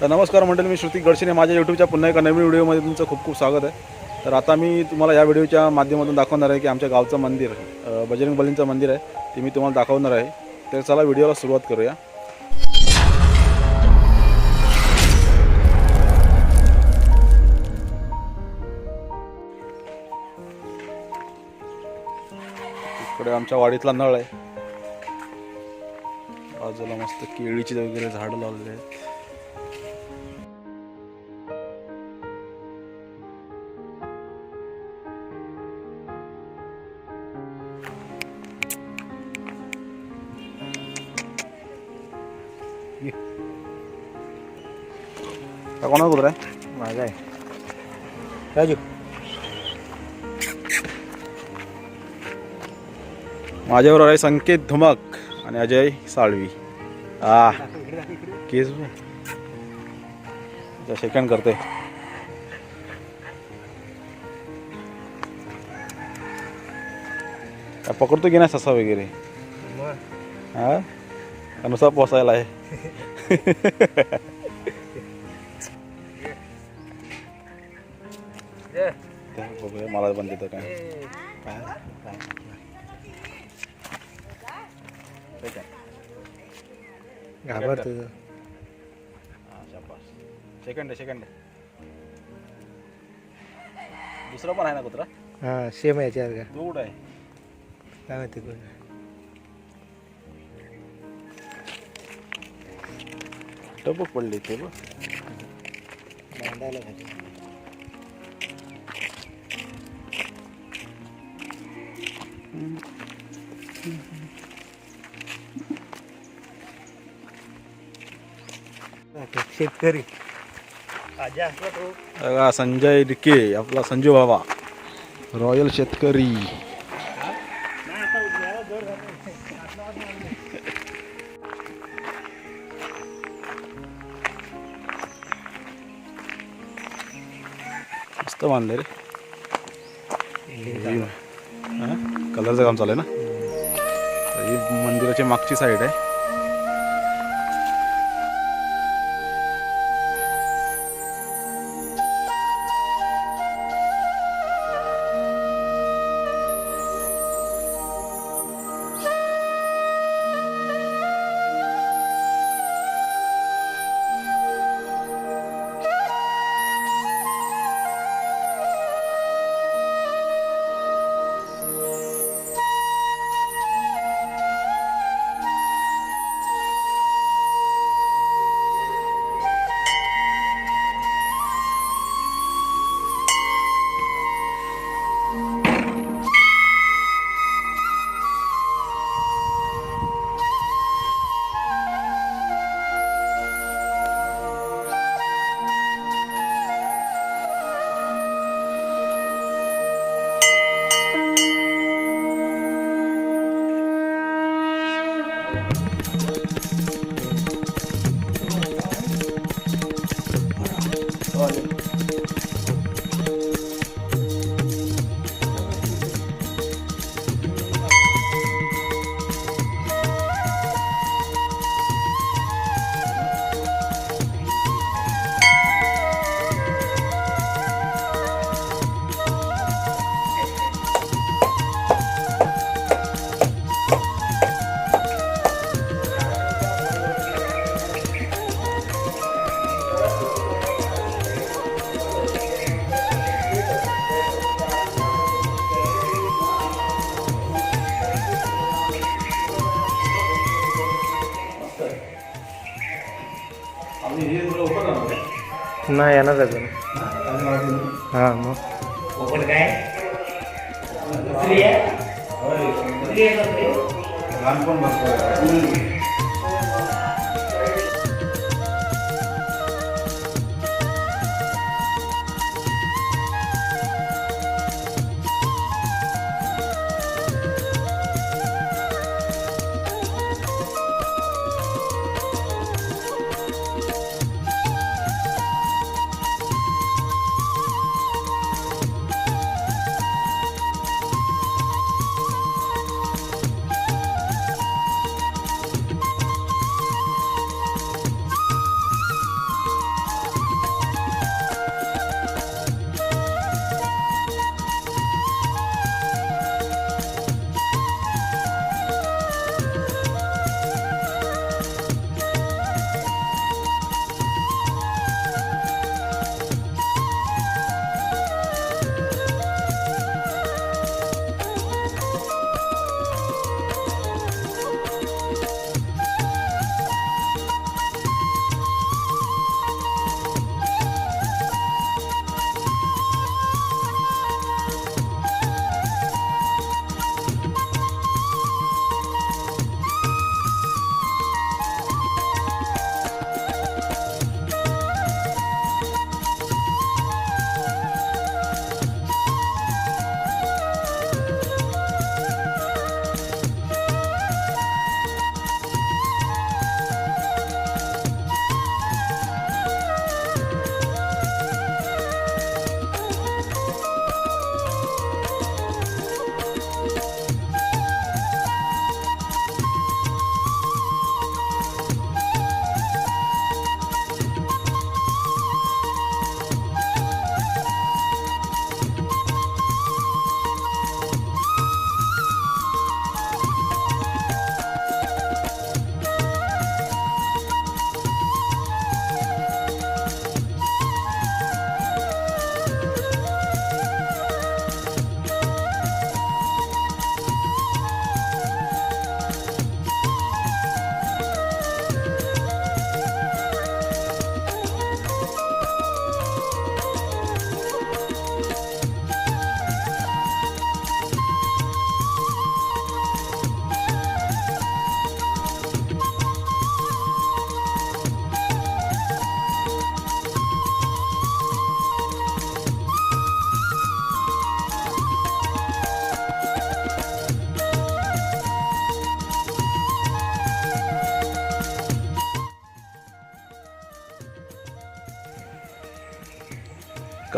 तर नमस्कार मंडळी मी श्रुती गडसेने माझ्या यूट्यूबच्या पुन्हा एका नवीन व्हिडिओमध्ये तुमचं खूप खूप स्वागत आहे. तर आता मी तुम्हाला या व्हिडिओच्या माध्यमातून दाखवणार आहे की आमच्या गावचं मंदिर बजरंग बलींचं मंदिर आहे. ते मी तुम्हाला दाखवणार आहे. तर चला व्हिडिओला सुरुवात करूया. इकडे आमच्या वाडीतला नळ आहे. बाजूला मस्त केळीची वगैरे झाडं लावलेली आहेत. कोणा कुत्रा आहे माझा आहे. राजू. माझ्याबरोबर आहे संकेत धुमक आणि अजय साळवी. आ केस सेकंड करते. पकडतो की नाही ससा वगैरे? हा? का नुसार पोसायला आहे त्या बघूया मला पण देतं काय काय? काय? ते काय? घाबरतो हा, शाबास. सेकंड आहे सेकंड आहे दुसरा पण आहे ना कुत्रा हा सेम याच्यावर का तो कुठं आहे काय माहिती कोण टपक पडली ते बघ. बांधायला पाहिजे शेतकरी. संजय डिके आपला संजू बाबा रॉयल शेतकरी. मस्त बांधले रे? कलरचं काम चालू आहे ना? ही मंदिराची मागची साईड आहे. नाही येणार अजून हा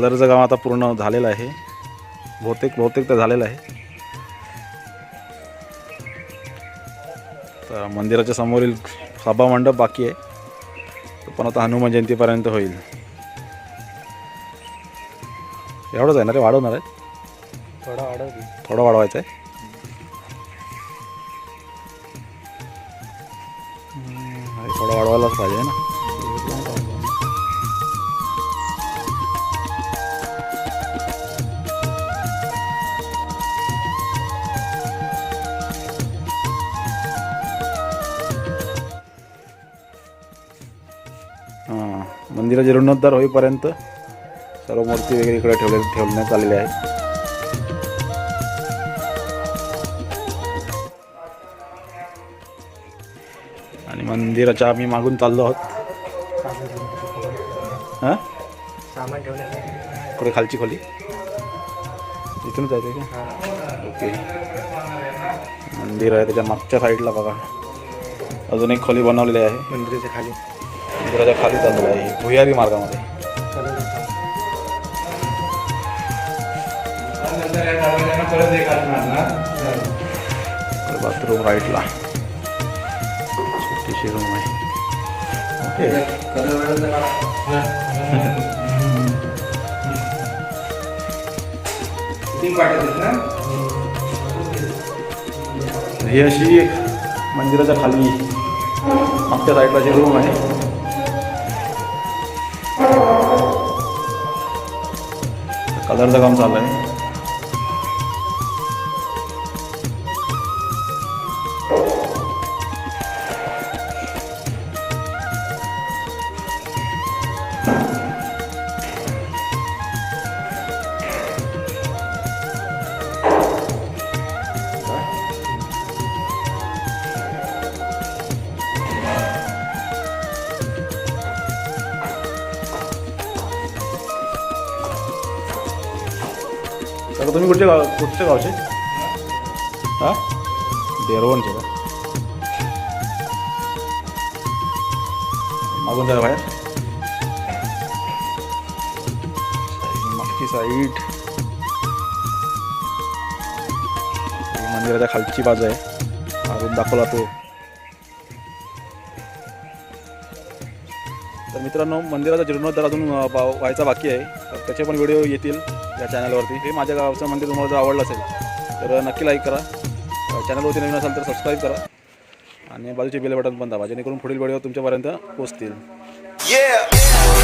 कलरचं काम आता पूर्ण झालेलं आहे. बहुतेक बहुतेक तर झालेलं आहे. तर मंदिराच्या समोरील सभा मंडप बाकी आहे. तो पण आता हनुमान जयंतीपर्यंत होईल. एवढंच आहे ना रे? वाढवणार आहे थोडा वाढव थोडं वाढवायचं आहे? मंदिराचे जीर्णोद्धार होईपर्यंत सर्व मूर्ती वगैरे इकडे ठेवले ठेवण्यात आलेल्या आहेत आणि मंदिराच्या आम्ही मागून चाललो आहोत. हां? सामान ठेवण्यासाठी कुठे खालची खोली. इथूनच आहे का? ओके. मंदिर आहे त्याच्या मागच्या साईडला बघा. अजून एक खोली बनवलेली आहे. मंदिराच्या खाली. मंदिराच्या खाली चालू आहे. भुयारी मार्गामध्ये. बाथरूम राईटला. छोटीशी रूम आहे. ओके. ही अशी एक मंदिराच्या खाली. मागच्या साईडला जी रूम आहे कलरचं काम चालू आहे का तुम्ही कुठच्या गाव कुठच्या गावचे? हां? देरवणचे का? मागून जा बाहेर. मागची साईड. मंदिराच्या खालची बाजू आहे. अजून दाखवला तो. तर मित्रांनो मंदिराचा जीर्णोद्धार अजून बा- व्हायचा बाकी आहे. तर त्याचे पण व्हिडिओ येतील. या चॅनलवरती हे माझ्या गावचं मंदिर तुम्हाला जर आवडलं असेल तर नक्की लाईक करा. चॅनलवरती नवीन असाल तर सबस्क्राईब करा. आणि बाजूचे बेल बटन पण दाबा जेणेकरून पुढील व्हिडिओ तुमच्यापर्यंत पोहोचतील. Yeah.